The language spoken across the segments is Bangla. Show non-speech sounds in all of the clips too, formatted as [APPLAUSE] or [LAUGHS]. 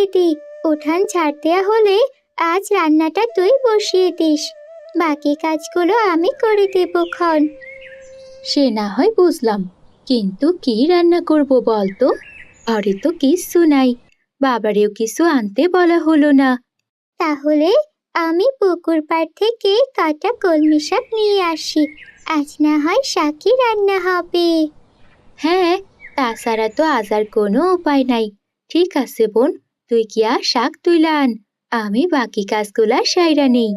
দিদি উঠান ছাড় দেওয়া হলে আজ রান্নাটা তুই বসিয়ে দিস। বাকি কাজগুলো আমি করে দেবো ক্ষণ সে না হয় বুঝলাম কিন্তু কি রান্না করব বলতো ঘরে তো কিচ্ছু নাই বাবারেও কিছু আনতে বলা হলো না। তাহলে আমি পুকুর পাড় থেকে কাটা কলমি শাক নিয়ে আসি আজ না হয় শাকই রান্না হবে। হ্যাঁ তাছাড়া তো আজ আর কোনো উপায় নাই। ঠিক আছে বোন তুই কি আর শাক তুইলা আন আমি বাকি কাজগুলা সাইরা নেই।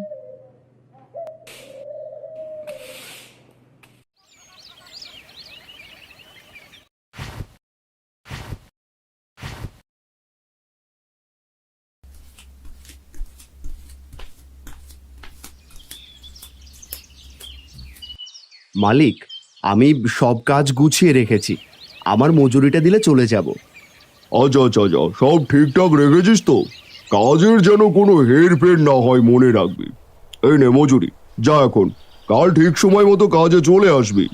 মালিক, আমি সব কাজ গুছিয়ে রেখেছি। আমার মজুরিটা দিলে চলে যাব। আচ্ছা আচ্ছা আচ্ছা সব ঠিকঠাক রেখেছিস তো। কাজের যেন কোনো হেরফের না হয় মনে রাখবি। এই নে মজুরি যা এখন। কাল ঠিক সময় মতো কাজে চলে আসবি।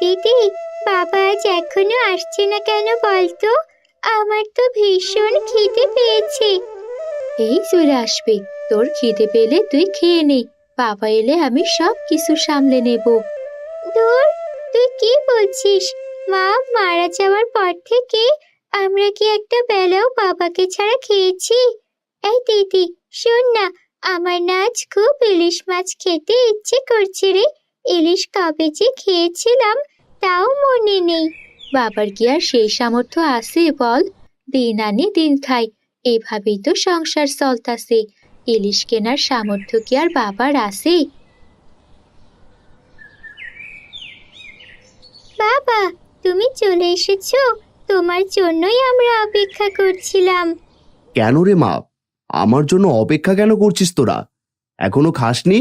দিদি বাবা আজ এখনও আসছে না কেন বলতো? আমার তো ভীষণ খিদে পেয়েছে। এই চলে আসবে। তোর খিদে পেলে তুই খেয়ে নে। বাবা এলে আমি সব কিছু সামলে নেব। দূর তুই কি বলছিস? মা মারা যাওয়ার পর থেকে আমরা কি একটা বেলাও বাবাকে ছাড়া খেয়েছি? এই দিদি শোন না আমার না আজ খুব ইলিশ মাছ খেতে ইচ্ছে করছে রে। ইলিশ কবে যে খেয়েছিলাম তাও মনে নেই। বাবার কি আর সেই সামর্থ্য আছে বল? দিন আনি দিন খাই এভাবেই তো সংসার চলতাছে। ইলিশ কেনার সামর্থ্য কি আর বাবার আছে? বাবা তুমি চলে এসেছ। তোমার জন্যই আমরা অপেক্ষা করছিলাম। কেন রে মা? আমার জন্য অপেক্ষা কেন করছিস তোরা? এখনও খাসনি?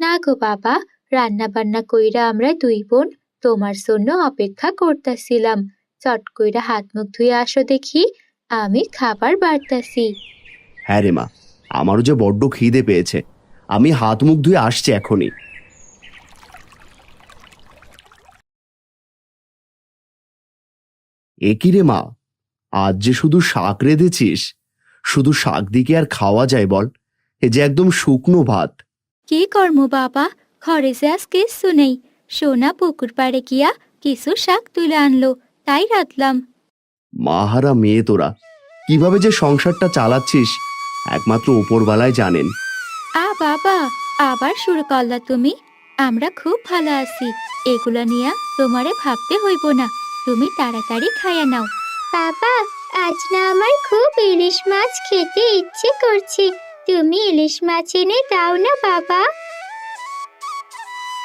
না গো বাবা রান্না বান্না কইরা আমরা দুই বোন তোমার জন্য অপেক্ষা করতেছিলাম। চট কইরা হাত মুখ ধুয়ে আসো দেখি আমি খাবার বাড়তাছি। হ্যাঁ রে মা আমারও যে বড্ড খিদে পেয়েছে। আমি হাত মুখ ধুয়ে আসছি এখনই। এ কি রে মা? আজ যে শুধু শাক রেঁধেছিস শুধু শাক দিকে আর খাওয়া যায় বল? এ যে একদম শুকনো ভাত। কি কর্ম বাবা? ঘরে যে আজ কিচ্ছু নেই। সোনা পুকুর পাড়ে গিয়া কিছু শাক তুলে আনলো তাই রাখলাম মাহারা মেয়ে তোরা কীভাবে যে সংসারটা চালাচ্ছিস একমাত্র উপরবেলায় জানেন। আ বাবা আবার শুরু করলা তুমি। আমরা খুব ভালো আছি। এগুলা নিয়ে তোমারে ভাবতে হইব না। তুমি তাড়াতাড়ি খাইয়া নাও। বাবা আজ না আমার খুব ইলিশ মাছ খেতে ইচ্ছে করছে। তুমি ইলিশ মাছ এনে দাও না বাবা।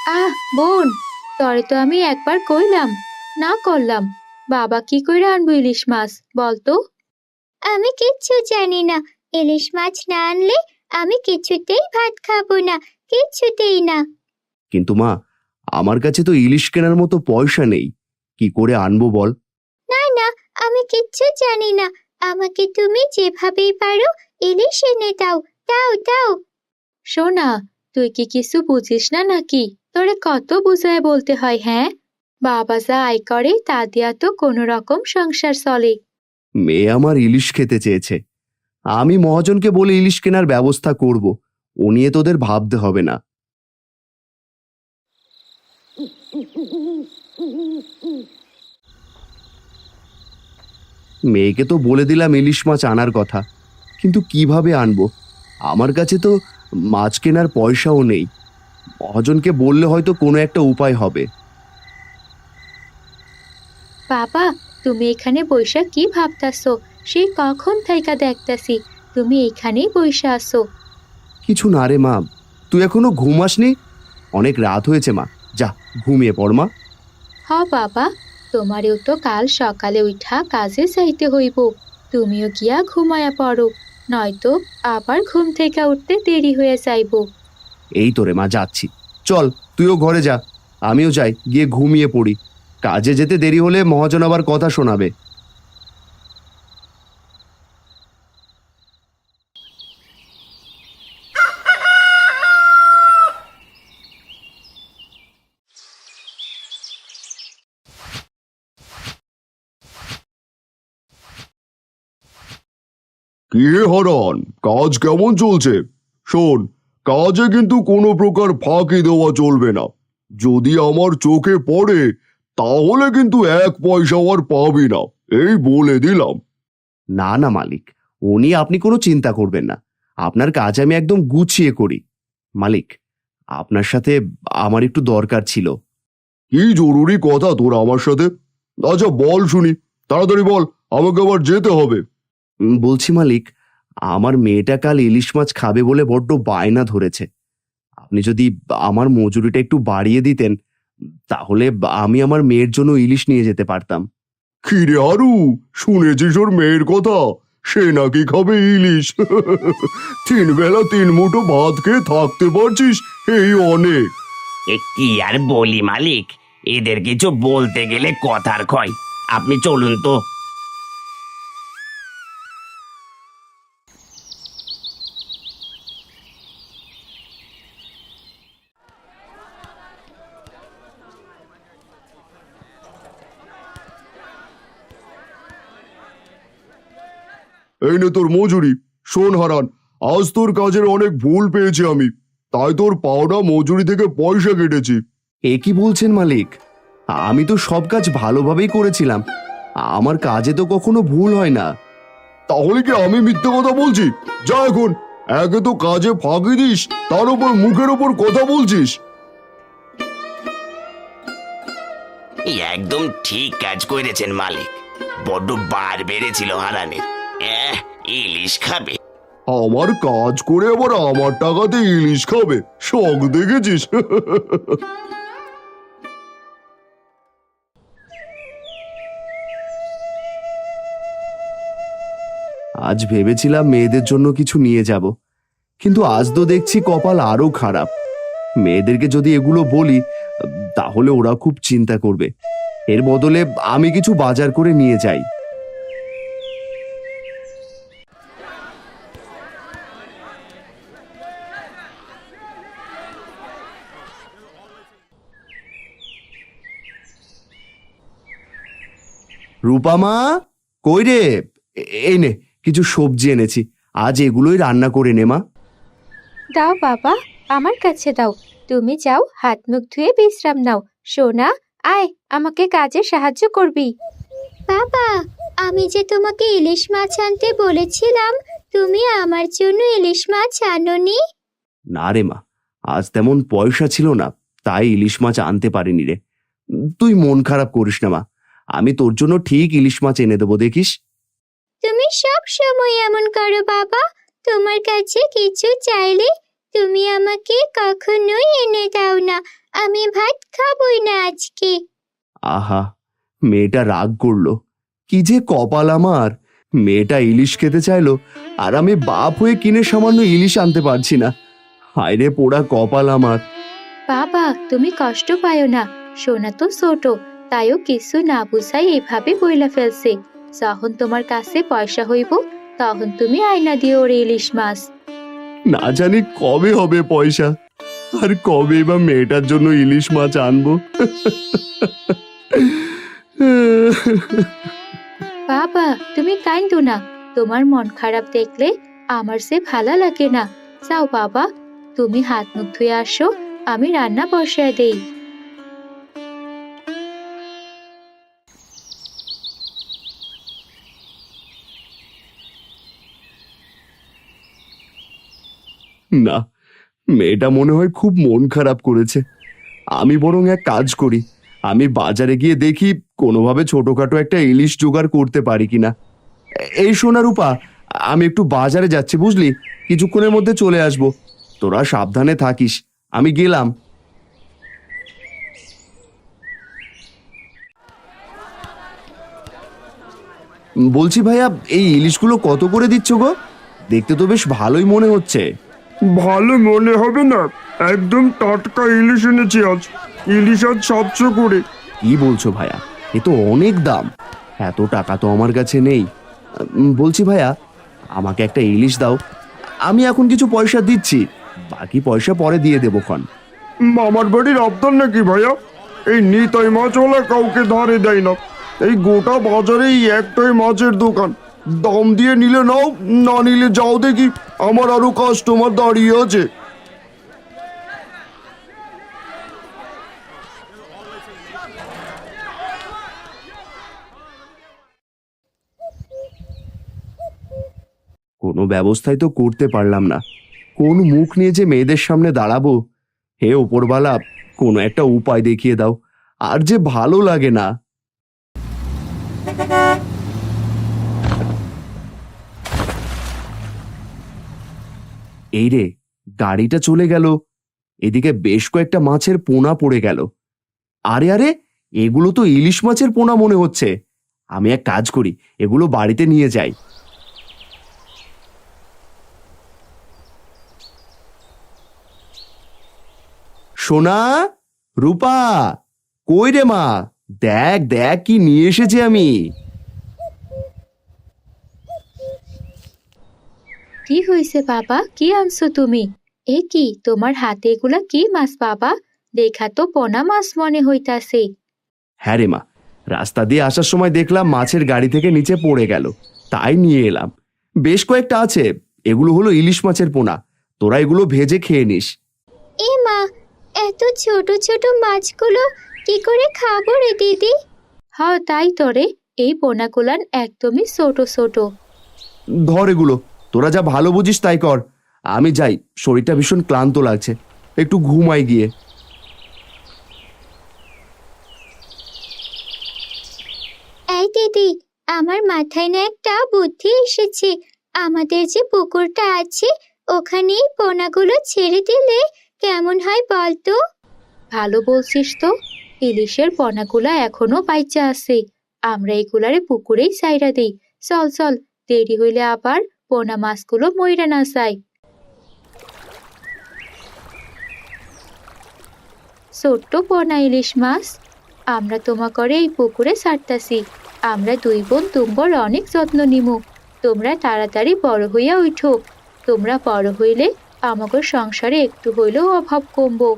আহ বোন তরে তো আমি একবার কইলাম। না করলাম। বাবা কি কইরা আনব ইলিশ মাছ বলতো? আমি কিচ্ছু জানি না। ইলিশ মাছ না আনলে আমি কিছুতেই ভাত খাব না কিছুতেই না। কিন্তু মা আমার কাছে তো ইলিশ কেনার মতো পয়সা নেই। কি করে আনব বল? না না আমি কিচ্ছু জানি না। আমাকে তুমি যেভাবেই পারো ইলিশ এনে দাও দাও দাও। সোনা তুই কি কিছু বুঝিস না নাকি? তোরে কত বুঝায় বলতে হয় হ্যাঁ? বাবা যা আয় করে তা দিয়া তো কোনো রকম সংসার চলে। মেয়ে আমার ইলিশ খেতে চেয়েছে। আমি মহাজনকে বলে ইলিশ কেনার ব্যবস্থা করব। ও নিয়ে তোদের ভাবতে হবে না। মেয়েকে তো বলে দিলাম ইলিশ মাছ আনার কথা, কিন্তু কীভাবে আনব? আমার কাছে তো মাছ কেনার পয়সাও নেই। মহাজনকে বললে হয়তো কোনো একটা উপায় হবে। বাবা তুমি এখানে বৈশা কি ভাবতাছো? সে কখন থাইকা দেখতাছি তুমি এখানেই বৈশা আসো কিছু না রে মা তুই এখনও ঘুমাসনি অনেক রাত হয়েছে মা যা ঘুমিয়ে পড় মা। হ বাবা তোমারেও তো কাল সকালে উঠা কাজে যাইতে হইব তুমিও গিয়া ঘুমায়া পড়ো নয়তো আবার ঘুম থেকে উঠতে দেরি হয়ে যাইব। এই তোরে মা যাচ্ছি। চল তুইও ঘরে যা আমিও যাই গিয়ে ঘুমিয়ে পড়ি। কাজে যেতে দেরি হলে মহাজন আবার কথা শোনাবে। কে হরণ? কাজ কেমন চলছে? শোন, কাজে কিন্তু কোনো প্রকার ফাঁকি দেওয়া চলবে না। যদি আমার চোখে পড়ে তাহলে কিন্তু এক পয়সা আর পাবি না। এই বলে দিলাম। না না মালিক। উনি আপনি কোনো চিন্তা করবেন না। আপনার কাজ আমি একদম গুছিয়ে করি। মালিক আপনার সাথে আমার একটু দরকার ছিল। কি জরুরি কথা তোর আমার সাথে? আচ্ছা বল শুনি। তাড়াতাড়ি বল আমাকে আবার যেতে হবে। বলছি মালিক আমার মেয়েটা কাল ইলিশ মাছ খাবে বলে বড্ড বায়না ধরেছে। আপনি যদি আমার মজুরিটা একটু বাড়িয়ে দিতেন তাহলে আমি আমার মেয়ের জন্য ইলিশ নিয়ে যেতে পারতাম। খিরে আরু শুনেছিস ওর মেয়ের কথা? সে নাকি খাবে ইলিশ। [LAUGHS] তিন বেলা তিন মুঠো ভাত খেয়ে থাকতে পারছিস এই অনেক। এ কি আর বলি মালিক? এদের কিছু বলতে গেলে কথার ক্ষয়। আপনি চলুন তো। এই নে তোর মজুরি। শোন হারান আজ তোর কাজের অনেক ভুল পেয়েছি আমি। তাই তোর পাওনা মজুরি থেকে পয়সা কেটেছি। এ কি বলছেন মালিক? আমি তো সব কাজ ভালোভাবেই করেছিলাম। আমার কাজে তো কখনো ভুল হয় না। তাহলে কি আমি মিথ্যে কথা বলছি? যা এখন একে তো কাজে ফাঁকি দিস তার উপর মুখের ওপর কথা বলছিস। একদম ঠিক কাজ করেছেন মালিক। বড্ড বার বেড়েছিল হারানের। ইলিশ খাবে। আমার কাজ করে আবার আমার টাকাতে ইলিশ খাবে। শখ দেখেছিস? আজ ভেবেছিলাম মেয়েদের জন্য কিছু নিয়ে যাব। কিন্তু আজ তো দেখছি কপাল আরও খারাপ। মেয়েদেরকে যদি এগুলো বলি, তাহলে ওরা খুব চিন্তা করবে। এর বদলে আমি কিছু বাজার করে নিয়ে যাই। রূপামা কই রে? এই নে কিছু সবজি এনেছি। আজ এগুলোই রান্না করে নে মা। দাও বাবা আমার কাছে দাও। তুমি যাও হাত মুখ ধুয়ে বিশ্রাম নাও। সোনা আয় আমাকে কাজে সাহায্য করবি। বাবা আমি যে তোমাকে ইলিশ মাছ আনতে বলেছিলাম তুমি আমার জন্য ইলিশ মাছ আনোনি? না রে মা আজ তেমন পয়সা ছিল না তাই ইলিশ মাছ আনতে পারিনি রে। তুই মন খারাপ করিস না মা। আমি তোর জন্য ঠিক ইলিশ মাছ এনে দেবো দেখিস? তুমি সব সময় এমন করো বাবা। তোমার কাছে কিছু চাইলে তুমি আমাকে কখনোই এনে দাও না। আমি ভাত খাবই না আজকে। আহা মেয়েটা রাগ করল। কি যে কপাল আমার। মেয়েটা ইলিশ খেতে চাইলো আর আমি বাপ হয়ে কিনে সামান্য ইলিশ আনতে পারছি না। হায় রে পোড়া কপাল আমার। বাবা তুমি কষ্ট পায়ো না। সোনা তো ছোট তাইও কিছু না বুঝাই এভাবে বইলা ফেলছে। যখন তোমার কাছে পয়সা হইব তখন তুমি আয়না দিয়ে ওর ইলিশ মাছ। না জানি কবে হবে পয়সা। আর কবে বা মেয়েটার জন্য ইলিশ মাছ আনব। বাবা তুমি কাইন্দো না। তোমার মন খারাপ দেখলে আমার সে ভালো লাগে না। যাও বাবা তুমি হাত মুখ ধুয়ে আসো আমি রান্না বসায় দেই। না, মেয়েটা মনে হয় খুব মন খারাপ করেছে। আমি বরং এক কাজ করি, আমি বাজারে গিয়ে দেখি কোনোভাবে ছোটখাটো একটা ইলিশ জোগাড় করতে পারি কিনা। এ- এই সোনা রূপা, আমি একটু বাজারে যাচ্ছি, বুঝলি? কিছুক্ষণের মধ্যে চলে আসব। তোরা সাবধানে থাকিস, আমি গেলাম। বলছি ভাইয়া, এই ইলিশগুলো কত করে দিচ্ছ গো? দেখতে তো বেশ ভালোই মনে হচ্ছে। ভালো মনে হবে না। একদম টাটকা ইলিশ এনেছি আজ। ইলিশ আজ সাতশো করে কি বলছো ভাইয়া? এ তো অনেক দাম। এত টাকা তো আমার কাছে নেই। বলছি ভাইয়া আমাকে একটা ইলিশ দাও। আমি এখন কিছু পয়সা দিচ্ছি। বাকি পয়সা পরে দিয়ে দেবো ক্ষণ। মামার বাড়ির আবদার নাকি ভাইয়া? এই নিতাই মাছওয়ালা কাউকে ধারে দেয় না। এই গোটা বাজারে এই একটাই মাছের দোকান। দাম দিয়ে নিলে নাও, না নিলে যাও দেখি। আমার আরও কাস্টমার দাঁড়িয়ে আছে। কোনো ব্যবস্থাই তো করতে পারলাম না। কোন মুখ নিয়ে যে মেয়েদের সামনে দাঁড়াবো? হে ওপরবালা কোনো একটা উপায় দেখিয়ে দাও। আর যে ভালো লাগে না। এই রে, গাড়িটা চলে গেল। এদিকে বেশ কয়েকটা মাছের পোনা পড়ে গেল। আরে আরে, এগুলো তো ইলিশ মাছের পোনা মনে হচ্ছে। আমি এক কাজ করি, এগুলো বাড়িতে নিয়ে যাই। সোনা, রূপা, কই রে মা? দেখ দেখ, কি নিয়ে এসেছি আমি। কি হয়েছে বাবা? কি আনছো তুমি? এ কি তোমার হাতে এগুলা কি মাছ বাবা? দেখা তো পোনা মাছ মনে হইতাছে। হ্যাঁ রে মা রাস্তা দিয়ে আসার সময় দেখলাম মাছের গাড়ি থেকে নিচে পড়ে গেল। তাই নিয়ে এলাম। বেশ কয়েকটা আছে এগুলো হলো ইলিশ মাছের পোনা। তোরা এগুলো ভেজে খেয়ে নিস। এ মা এত ছোট ছোট মাছগুলো কি করে খাব রে দিদি? হ্যাঁ তাই তোরে এই পোনাগুলান একদমই ছোট ছোট। ধর এগুলো তোরা যা ভালো বুঝিস তাই কর। আমি যাই শরীরটা ভীষণ ক্লান্ত লাগছে। একটু ঘুমাই গিয়ে। এই দিদি আমার মাথায় না একটা বুদ্ধি এসেছে। আমাদের যে পুকুরটা আছে ওখানেই পোনাগুলো ছেড়ে দিলে কেমন হয় বলতো? ভালো বলছিস তো। ইলিশের পোনাগুলা এখনও বাইচা আছে। আমরা এগুলারে পুকুরেই সাইরা দেই। চল চল দেরি হইলে আবার পোনা মাছগুলো মইরা না যায়। ছোট্ট পোনা ইলিশ মাছ, আমরা তোমাকরে এই পুকুরে ছাড়তাছি। আমরা দুই বোন তুম্বর অনেক যত্ন নিমু। তোমরা তাড়াতাড়ি বড় হইয়া উঠো। তোমরা বড় হইলে আমাকে সংসারে একটু হইলেও অভাব কমবো।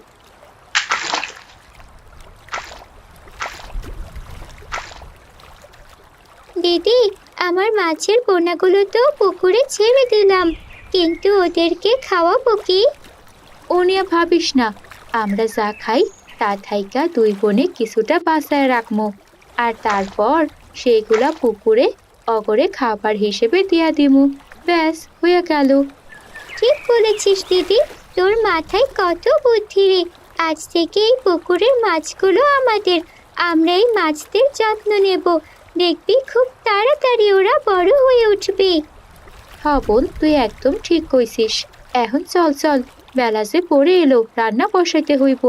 দিদি আমার মাছের পোনাগুলো তো পুকুরে ছেড়ে দিলাম কিন্তু ওদেরকে খাওয়াবো কি? ও নিয়ে ভাবিস না আমরা যা খাই তা থাইকা দুই বোনে কিছুটা বাঁচায় রাখব আর তারপর সেইগুলা পুকুরে অগরে খাবার হিসেবে দিয়া দিমু। ব্যাস হয়ে গেল। ঠিক বলেছিস দিদি তোর মাথায় কত বুদ্ধি রে। আজ থেকে এই পুকুরের মাছগুলো আমাদের আমরা এই মাছদের যত্ন নেব। দেখবি খুব তাড়াতাড়ি ওরা বড় হয়ে উঠবে। হ্যাঁ তুই একদম ঠিক কইছিস। এখন চল চল, বেলা যে পড়ে এলো, রান্না বসাইতে হইব।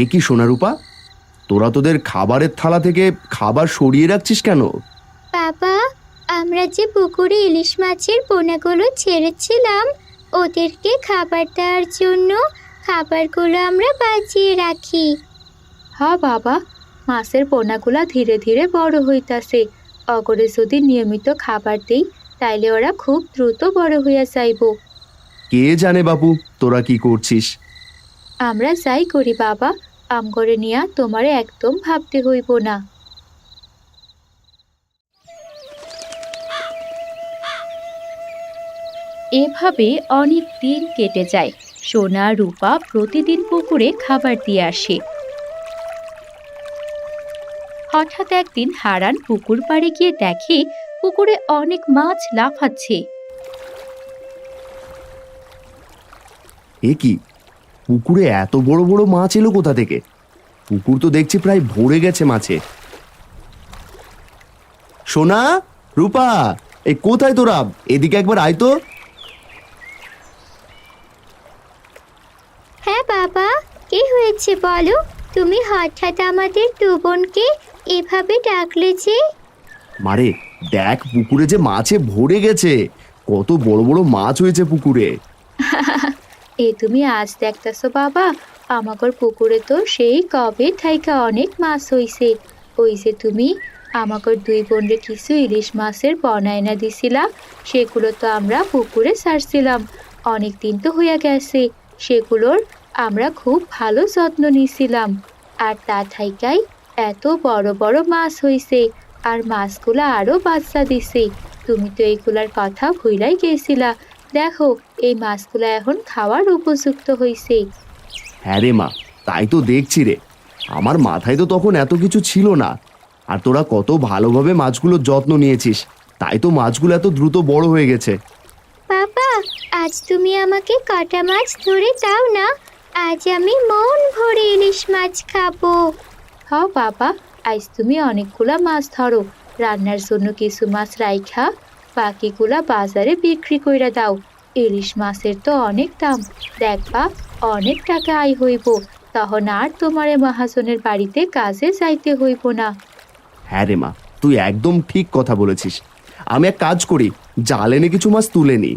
এ কি সোনারূপা? তোরা তোদের খাবারের থালা থেকে খাবার সরিয়ে রাখছিস কেন? আমরা যে পুকুরে ইলিশ মাছের পোনাগুলো ছেড়েছিলাম ওদেরকে খাবার দেওয়ার জন্য খাবারগুলো আমরা বাঁচিয়ে রাখি। হ্যাঁ বাবা মাছের পোনাগুলা ধীরে ধীরে বড় হইতাছে। অগরে যদি নিয়মিত খাবার দেই তাইলে ওরা খুব দ্রুত বড় হইয়া যাইব। কে জানে বাবু তোরা কি করছিস? আমরা যাই করি বাবা আমগরে নিয়া তোমারে একদম ভাবতে হইব না। এভাবে অনেক দিন কেটে যায়। সোনা, রূপা প্রতিদিন পুকুরে খাবার দিয়ে আসে। হঠাৎ একদিন হারান পুকুর পাড়ে গিয়ে দেখে পুকুরে অনেক মাছ লাফাচ্ছে। এ কি? পুকুরে এত বড় বড় মাছ এলো কোথা থেকে? পুকুর তো দেখছি প্রায় ভরে গেছে মাছে। সোনা, রূপা এই কোথায় তোরা? এদিকে একবার আয় তো। হ্যাঁ বাবা। কি হয়েছে বলো? তুমি হঠাৎ আমাদের দু বোনকে এভাবে ডাকলে যে? মারে দেখ পুকুরে যে মাছে ভরে গেছে। কত বড় বড় মাছ হয়েছে পুকুরে। [LAUGHS] এ তুমি আজ দেখতেছো বাবা আমাগর পুকুরে তো সেই কবে থাইকা অনেক মাছ হইছে। ওই যে তুমি আমাকে দুই বোনরে কিছু ইলিশ মাছের বনায়না দিছিলা সেগুলো তো আমরা পুকুরে ছাড়ছিলাম অনেক দিন তো হইয়া গেছে সেগুলোর আমরা খুব ভালো যত্ন নিছিলাম আর তা থাইকাই এত বড় বড় মাছ হইছে আর মাছগুলো আরও বাচ্চা দিছে। তুমি তো এইগুলার কথা ভুলাই গেছিলা। দেখো এই মাছগুলো এখন খাওয়ার উপযুক্ত হইছে। হ্যাঁ রে মা তাই তো দেখছি রে। আমার মাথায় তো তখন এত কিছু ছিল না। আর তোরা কত ভালোভাবে মাছগুলোর যত্ন নিয়েছিস। তাই তো মাছগুলো এত দ্রুত বড় হয়ে গেছে। বাবা আজ তুমি আমাকে কটা মাছ ধরে দাও না। আজ আমি মন ভরে ইলিশ মাছ খাব। হ্যাঁ বাবা আজ তুমি অনেকগুলা মাছ ধরো। রান্নার জন্য কিছু মাছ রাইখা বাকিগুলা বাজারে বিক্রি কইরা দাও। ইলিশ মাছের তো অনেক দাম। দেখবা অনেক টাকা আয় হইব। তখন আর তোমার মহাজনের বাড়িতে কাজে যাইতে হইব না। হ্যাঁ রে মা তুই একদম ঠিক কথা বলেছিস। আমি এক কাজ করি জাল এনে কিছু মাছ তুলে নিই।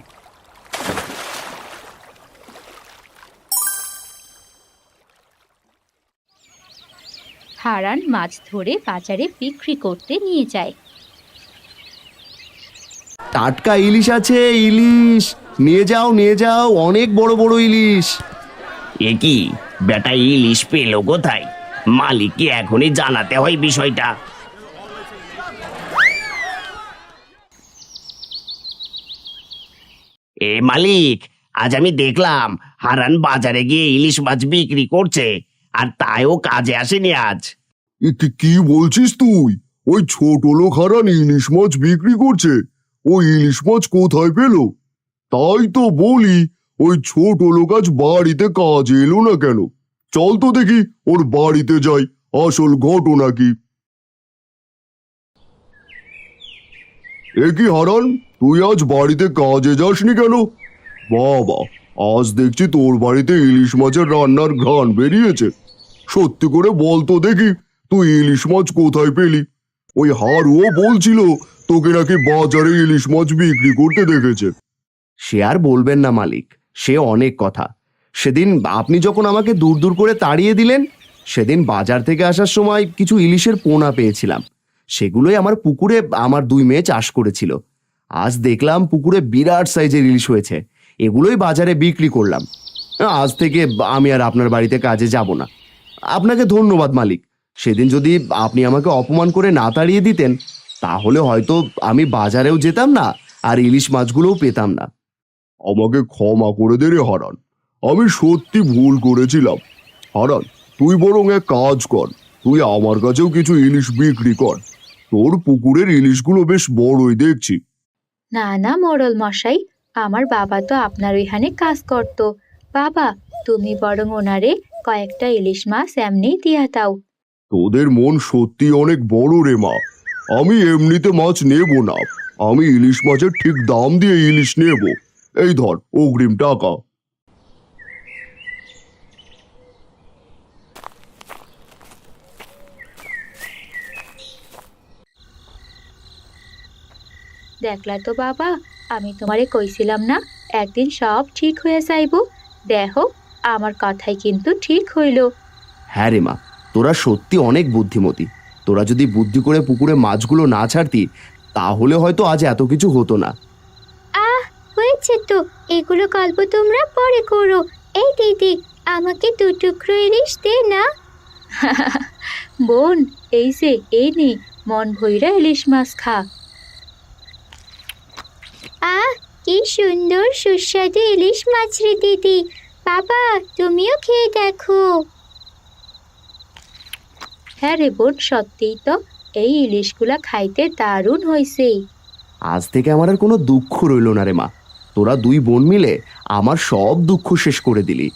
হারান মাছ ধরে বাজারে বিক্রি করতে নিয়ে যায়। টাটকা ইলিশ আছে ইলিশ। নিয়ে যাও নিয়ে যাও অনেক বড় বড় ইলিশ। এ কি? বেটা ইলিশ পেল কোথায়? মালিককে এখনই জানাতে হয় বিষয়টা? এ মালিক আজ আমি দেখলাম হারান বাজারে গিয়ে ইলিশ মাছ বিক্রি করছে আর তাইও কাজে আসেনি আজ। কি- বলছিস তুই? ওই ছোট লোক হারান ইলিশ মাছ বিক্রি করছে। ওই ইলিশ মাছ কোথায় পেল? তাই তো বলি, ওই ছোট লোক আজ বাড়িতে কাজে এলো না কেন? চল তো দেখি, ওর বাড়িতে যাই। আসল ঘটনা কি? এ কি হারান? তুই আজ বাড়িতে কাজে যাসনি কেন? বাবা, আজ দেখছি তোর বাড়িতে ইলিশ মাছের রান্নার ঘ্রাণ বেরিয়েছে। সত্যি করে বল তো দেখি। তুই ইলিশ মাছ কোথায় পেলি? ওই হারুও বলছিল তোকে নাকি বাজারে ইলিশ মাছ বিক্রি করতে দেখেছে। সে আর বলবেন না, মালিক। সে অনেক কথা। সেদিন আপনি যখন আমাকে দূর দূর করে তাড়িয়ে দিলেন, সেদিন বাজার থেকে আসার সময় কিছু ইলিশের পোনা পেয়েছিলাম। সেগুলোই আমার পুকুরে আমার দুই মেয়ে চাষ করেছিল। আজ দেখলাম পুকুরে বিরাট সাইজের ইলিশ হয়েছে। এগুলোই বাজারে বিক্রি করলাম। আজ থেকে আমি আর আপনার বাড়িতে কাজে যাব না। আপনাকে ধন্যবাদ, মালিক। সেদিন যদি আপনি আমাকে অপমান করে না তাড়িয়ে দিতেন তাহলে হয়তো আমি বাজারেও যেতাম না আর ইলিশ মাছগুলোও পেতাম না। আমাকে ক্ষমা করে দে রে হারান। আমি সত্যি ভুল করেছিলাম। হারান তুই বরং এক কাজ কর। তুই আমার কাছেও কিছু ইলিশ বিক্রি কর। তোর পুকুরের ইলিশগুলো বেশ বড়ই দেখছি। না না মোড়ল মশাই আমার বাবা তো আপনার ওইখানে কাজ করত। বাবা তুমি বরং ওনারে কয়েকটা ইলিশ মাছ এমনি দিয়া দাও। তোদের মন সত্যি অনেক বড় রে মা। আমি এমনিতে মাছ নেব না। আমি ইলিশ মাছের ঠিক দাম দিয়ে ইলিশ নেব। এই ধর অগ্রিম টাকা। দেখলা তো বাবা আমি তোমারে কইছিলাম না একদিন সব ঠিক হয়ে যাইব। দেখো আমার কথাই কিন্তু ঠিক হইল। হ্যাঁ রে মা তোরা সত্যি অনেক বুদ্ধিমতী। তোরা যদি বুদ্ধি করে পুকুরে মাছগুলো না ছাড়তি তাহলে হয়তো আজ এত কিছু হতো না। আহ হয়েছে তো। এগুলো গল্প তোমরা পরে করো। এই দিদি আমাকে দু টুকরো ইলিশ দে না। [LAUGHS] বোন এই যে এই নে মন ভইরা ইলিশ মাছ খা। আহ কি সুন্দর সুস্বাদু ইলিশ মাছ রে দিদি। বাবা তুমিও খেয়ে দেখো। হ্যাঁ রে বোন, সত্যিই তো। এই ইলিশগুলা খাইতে দারুণ হয়েছে আজ থেকে আমার আর কোনো দুঃখ রইল না রে মা। তোরা দুই বোন মিলে আমার সব দুঃখ শেষ করে দিলি।